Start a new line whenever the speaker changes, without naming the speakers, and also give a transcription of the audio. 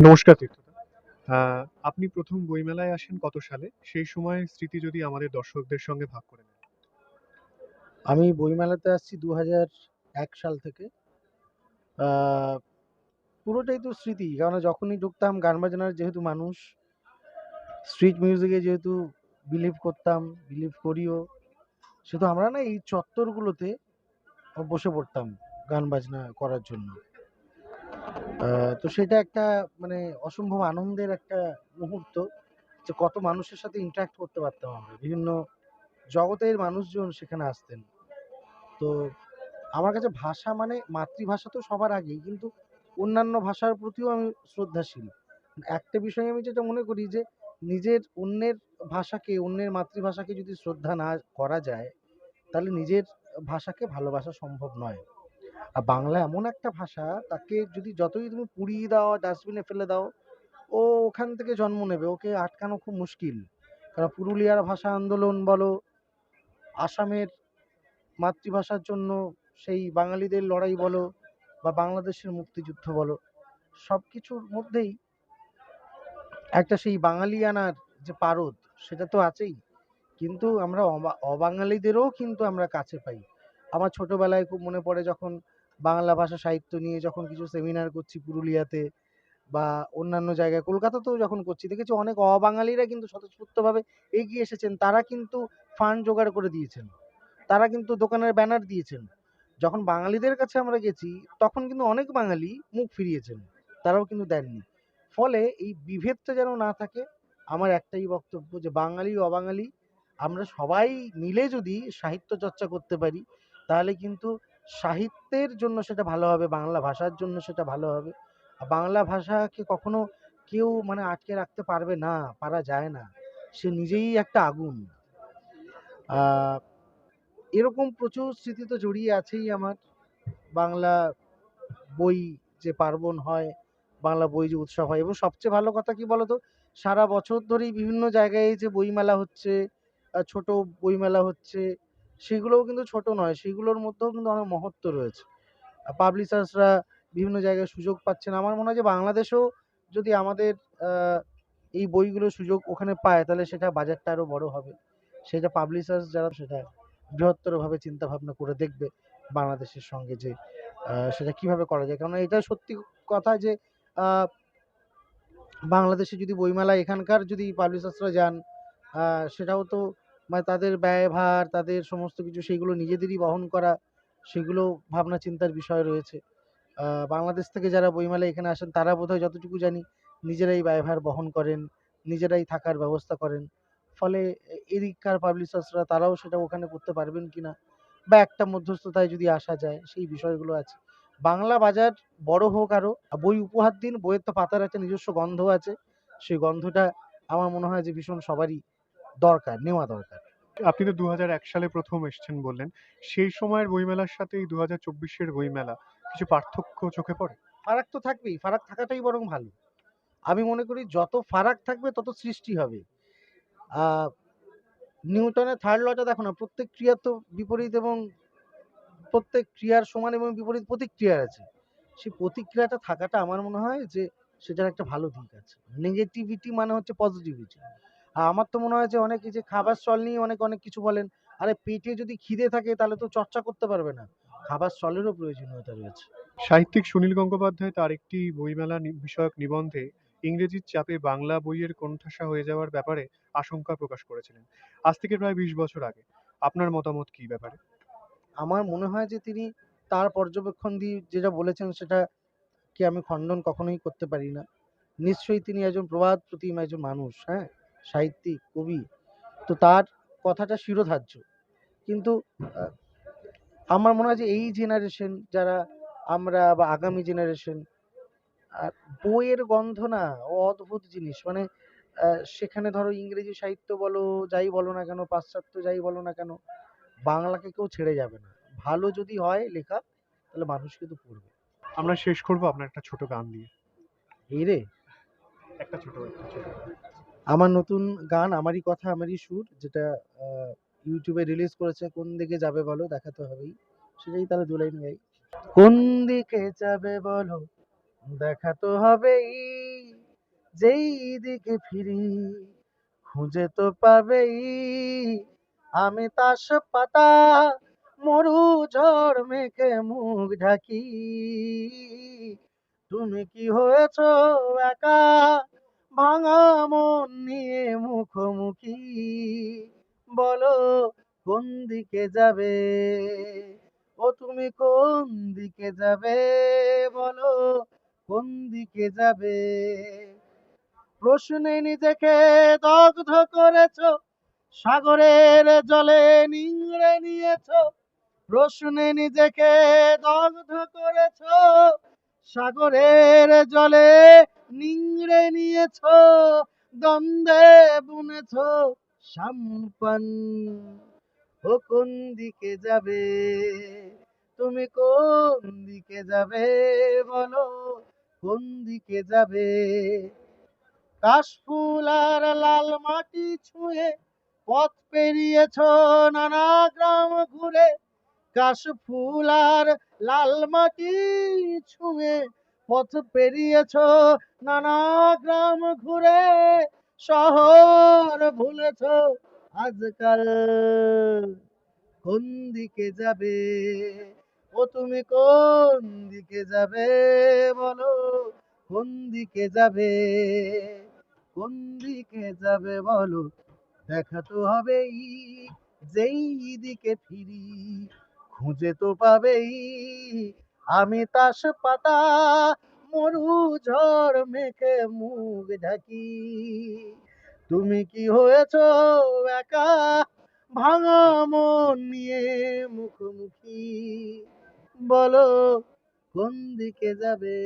নমস্কার আপনি প্রথম বইমেলায় আসেন কত সালে? সেই সময় স্মৃতি যদি আমাদের দর্শকদের সঙ্গে ভাগ করে নেন।
আমি বইমেলাতে আসছি দু হাজার এক সাল থেকে। আহ, পুরোটাই তো স্মৃতি কারণ যখনই ঢুকতাম গান বাজনার যেহেতু মানুষ স্ট্রিট মিউজিকে যেহেতু বিলিভ করতাম বিলিভ করিও শুধু আমরা না এই চত্বরগুলোতে বসে পড়তাম গান বাজনা করার জন্য। তো সেটা একটা মানে অসম্ভব আনন্দের একটা মুহূর্ত যে কত মানুষের সাথে ইন্টারাক্ট করতে পারতাম আমরা। বিভিন্ন জগতের মানুষজন সেখানে আসতেন। তো আমার কাছে ভাষা মানে মাতৃভাষা তো সবার আগেই, কিন্তু অন্যান্য ভাষার প্রতিও আমি শ্রদ্ধাশীল। একটা বিষয় আমি যেটা মনে করি যে, নিজের অন্যের ভাষাকে, অন্যের মাতৃভাষাকে যদি শ্রদ্ধা না করা যায়, তাহলে নিজের ভাষাকে ভালোবাসা সম্ভব নয়। আর বাংলা এমন একটা ভাষা, তাকে যদি যতই তুমি পুড়িয়ে দাও ডাস্টবিনে ফেলে দাও, ও ওখান থেকে জন্ম নেবে। ওকে আটকানো খুব মুশকিল। কারণ পুরুলিয়ার ভাষা আন্দোলন বলো, আসামের মাতৃভাষার জন্য সেই বাঙালিদের লড়াই বলো বা বাংলাদেশের মুক্তিযুদ্ধ বলো সব কিছুর মধ্যেই একটা সেই বাঙালিয়ানার যে পারদ, সেটা তো আছেই। কিন্তু আমরা অবাঙালিদেরও কিন্তু আমরা কাছে পাই। আমার ছোটবেলায় খুব মনে পড়ে যখন বাংলা ভাষা সাহিত্য নিয়ে যখন কিছু সেমিনার করছি পুরুলিয়াতে বা অন্যান্য জায়গায়, কলকাতাতেও যখন করছি, দেখেছি অনেক অবাঙালিরা কিন্তু স্বতঃস্ফূর্তভাবে এগিয়ে এসেছেন। তারা কিন্তু ফান্ড জোগাড় করে দিয়েছেন। তারা কিন্তু দোকানের ব্যানার দিয়েছেন। যখন বাঙালিদের কাছে আমরা গেছি, তখন কিন্তু অনেক বাঙালি মুখ ফিরিয়েছেন। তারাও কিন্তু দেননি। ফলে এই বিভেদটা যেন না থাকে, আমার একটাই বক্তব্য যে বাঙালি, অবাঙালি, আমরা সবাই মিলে যদি সাহিত্য চর্চা করতে পারি, তাহলে কিন্তু সাহিত্যের জন্য সেটা ভালো হবে, বাংলা ভাষার জন্য সেটা ভালো হবে। বাংলা ভাষাকে কখনো কেউ মানে আটকে রাখতে পারবে না, পারা যায় না। সে নিজেই একটা আগুন। এরকম প্রচুর স্মৃতি তো জড়িয়ে আছেই আমার। বাংলা বই যে পার্বণ হয়, বাংলা বই যে উৎসব হয়, এবং সবচেয়ে ভালো কথা কি বলতো? সারা বছর ধরেই বিভিন্ন জায়গায় যে বইমেলা হচ্ছে ছোট বইমেলা হচ্ছে সেগুলোও কিন্তু ছোট নয়, সেগুলোর মধ্যেও কিন্তু অনেক মহত্ব রয়েছে। পাবলিশার্সরা বিভিন্ন জায়গায় সুযোগ পাচ্ছেন। আমার মনে হয় যে বাংলাদেশেও যদি আমাদের এই বইগুলোর সুযোগ ওখানে পায়, তাহলে সেটা বাজারটা আরও বড় হবে। সেটা পাবলিশার্স যারা সেটা বৃহত্তরভাবে চিন্তা ভাবনা করে দেখবে বাংলাদেশের সঙ্গে যে সেটা কীভাবে করা যায়। কারণ এটা সত্যি কথা যে বাংলাদেশে যদি বইমেলা এখানকার যদি পাবলিশার্সরা যান সেটাও তো মানে তাদের ব্যয়ভার, তাদের সমস্ত কিছু সেইগুলো নিজেদেরই বহন করা, সেগুলো ভাবনা চিন্তার বিষয় রয়েছে। বাংলাদেশ থেকে যারা বইমেলা এখানে আসেন, তারা বোধহয় যতটুকু জানি নিজেরাই ব্যয়ভার বহন করেন, নিজেরাই থাকার ব্যবস্থা করেন। ফলে এদিককার পাবলিশার্সরা তারাও সেটা ওখানে করতে পারবেন কিনা বা একটা মধ্যস্থতায় যদি আসা যায়, সেই বিষয়গুলো আছে। বাংলা বাজার বড় হোক আরও আর, বই উপহার দিন, বইয়ের তো পাতার একটা নিজস্ব গন্ধ আছে। সেই গন্ধটা আমার মনে হয় যে ভীষণ সবারই দরকার নেওয়া দরকার।
আপনি তো দু হাজার এক সালে প্রথম এসেছেন বললেন সেই সময়ের বইমেলার সাথে এই দু হাজার চব্বিশের বইমেলা কিছু পার্থক্য চোখে পড়ে?
ফারাক তো থাকবেই ফারাক থাকাটাই বরং ভালো। আমি মনে করি যত ফারাক থাকবে তত সৃষ্টি হবে। নিউটনের থার্ড লটা দেখো না প্রত্যেক ক্রিয়ার তো বিপরীত এবং প্রত্যেক ক্রিয়ার সমান এবং বিপরীত প্রতিক্রিয়া আছে। সেই প্রতিক্রিয়াটা থাকাটা আমার মনে হয় যে সেটার একটা ভালো দিক আছে। নেগেটিভিটি মানে হচ্ছে পজিটিভিটি আমার তো মনে হয় যে অনেকে যে খাবার স্টল নিয়ে অনেক অনেক কিছু বলেন আরে পেটে যদি খিদে থাকে তাহলে তো চর্চা করতে পারবে না। খাবার স্টলেরও প্রয়োজনীয়তা রয়েছে।
সাহিত্যিক সুনীল গঙ্গোপাধ্যায় তার একটি বইমেলা বিষয়ক নিবন্ধে ইংরেজির চাপে বাংলা বইয়ের কোণঠাসা হয়ে যাওয়ার ব্যাপারে আশঙ্কা প্রকাশ করেছিলেন। আজ থেকে প্রায় বিশ বছর আগে। আপনার মতামত কি ব্যাপারে?
আমার মনে হয় যে তিনি তার পর্যবেক্ষণ দিয়ে যেটা বলেছেন সেটা কি আমি খণ্ডন কখনোই করতে পারি না। নিশ্চয়ই তিনি একজন প্রবাদ প্রতিম একজন মানুষ হ্যাঁ? সাহিত্যিক কবি তো তার কথাটা শিরোধার্য। কিন্তু আমার মনে হয় যে এই জেনারেশন যারা আমরা বা আগামী জেনারেশন বইয়ের গন্ধ না অদ্ভুত জিনিস। মানে সেখানে ধরো ইংরেজি সাহিত্য বলো যাই বলো না কেন পাশ্চাত্য যাই বলো না কেন বাংলাকে কেউ ছেড়ে যাবে না। ভালো যদি হয় লেখা তাহলে মানুষ কিন্তু পড়বে।
আমরা শেষ করব আপনার একটা ছোট গান দিয়ে।
এই রে।
একটা ছোট একটা ছোট।
আমার নতুন গান, আমারই কথা, আমারই সুর, যেটা ইউটিউবে রিলিজ করেছে, কোন দিকে যাবে বলো, দেখাতে হবেই। সেটাই তাহলে দু লাইন গাই। কোন দিকে যাবে বলো, দেখা তো হবেই। যেই দিকে ফিরি, খুঁজে তো পাবেই। আমি তাস পাতা, মরু ঝড় মেঘে মুখ ঢাকি। তুমি কি হয়েছ একা? ভাঙা মন নিয়ে মুখোমুখি। বলো, কোন দিকে যাবে? ও তুমি কোন দিকে যাবে? বলো, কোন দিকে যাবে? প্রশ্নে নিজেকে দগ্ধ করেছ, সাগরের জলে নিংড়ে নিয়েছ। প্রশ্নে নিজেকে দগ্ধ করেছ সাগরের জলে নিংড়ে নিয়েছ, দ্বন্দ্বে বুনেছ, সাম্পান ও কোন দিকে যাবে, তুমি কোন দিকে যাবে বলো, কোন দিকে যাবে? কাশফুল আর লাল মাটি ছুঁয়ে পথ পেরিয়েছ, নানা গ্রাম ঘুরে কাশফুল আর লাল মাটি ছুঁয়ে পথ পেরিয়েছ নানা গ্রাম ঘুরে, শহর ভুলেছ আজকাল। কোন দিকে যাবে ও তুমি কোন দিকে যাবে বলো, কোন দিকে যাবে, কোন দিকে যাবে বলো। দেখা তো হবেই, যেই দিকে ফিরি খুঁজে তো পাবেই। আমি তাস পাতা, মরু ঝড় মেখে মুখ ঢাকি। তুমি কি হয়েছ একা? ভাঙা মন নিয়ে মুখোমুখি। বলো, কোন দিকে যাবে?